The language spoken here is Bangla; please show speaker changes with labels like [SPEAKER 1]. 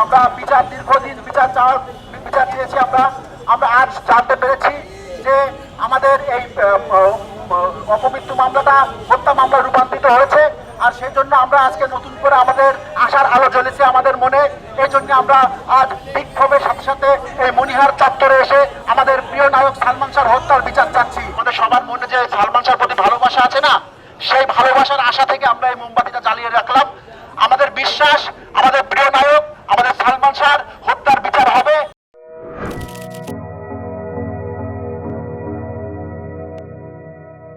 [SPEAKER 1] আমরা
[SPEAKER 2] বিচার
[SPEAKER 3] দীর্ঘদিন বিচার চাওয়ার বিচার চেয়েছি আমরা। আমরা আজ জানতে পেরেছি যে আমাদের এই অপমৃত্যু মামলাটা হত্যা মামলা রূপান্তরিত হয়েছে। আর সেই জন্য আমরা আজকে নতুন করে আমাদের আশার আলো জ্বলেছে আমাদের মনে। এই জন্য আমরা আজ বিক্ষোভের সাথে মনিহার চত্বরে এসে আমাদের প্রিয় নায়ক সালমান শাহর হত্যার বিচার চাচ্ছি। আমাদের সবার মনে যে সালমান শাহর প্রতি ভালোবাসা আছে না, সেই ভালোবাসার আশা থেকে আমরা এই মোমবাতিটা জ্বালিয়ে রাখলাম। আমাদের বিশ্বাস